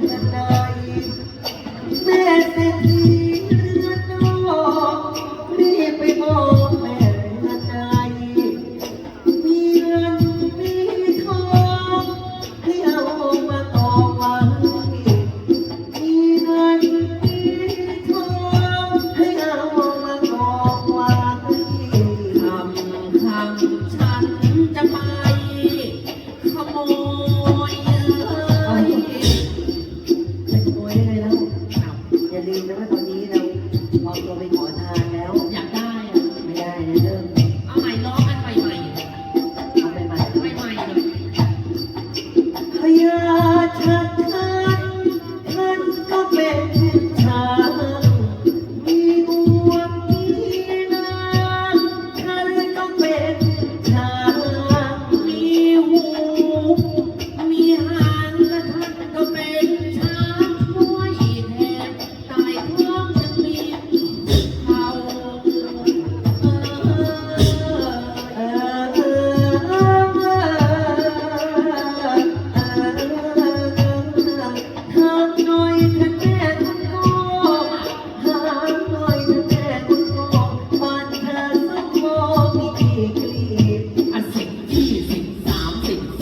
เป็นแม่เศรษฐี में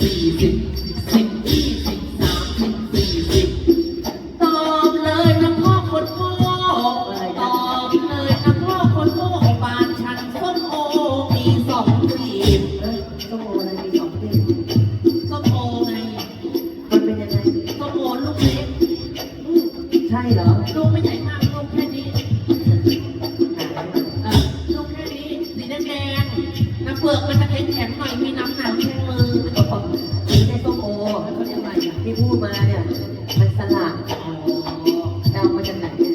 สิบสิบยี่สิบสามสิบสี่สิบตอบเลยนะพ่อคนโง่ตอบเลยนะพ่อคนโง่ปานฉันส้มโอมีสองกลีบเอ้ยส้มโออะไรมีสองกลีบส้มโอไงมันเป็นยังไง ส้มโอลูกเล็กอืมใช่เหรอลูไม่ใหญ่มากลูกแค่นี้ลูกแค่นี้สีแดงๆน้ำเปลือกมันจะเข็งๆ มาเนี่ยมันสลากดาวมาจากไหนเนี่ย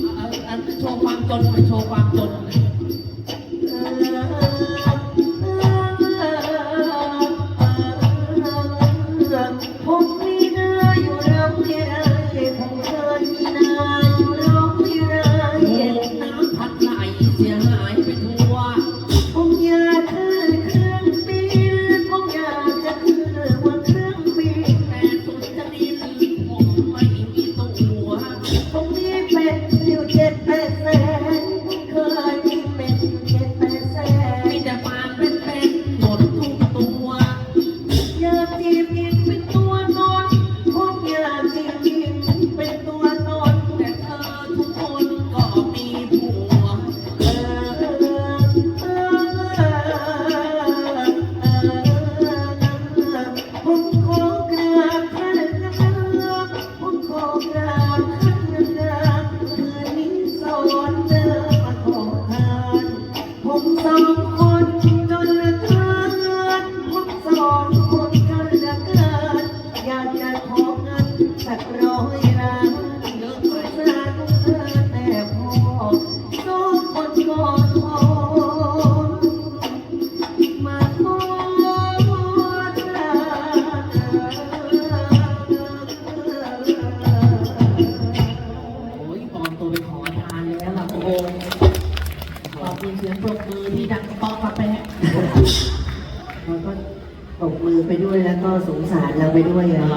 เอาเอาเอาโชว์ความจนมาโชว์ Amén. มีเสียงปรบมือที่ดังป๊อกมาแปะเราก็ปรบมือไปด้วยแล้วก็สงสารเราไปด้วยอะ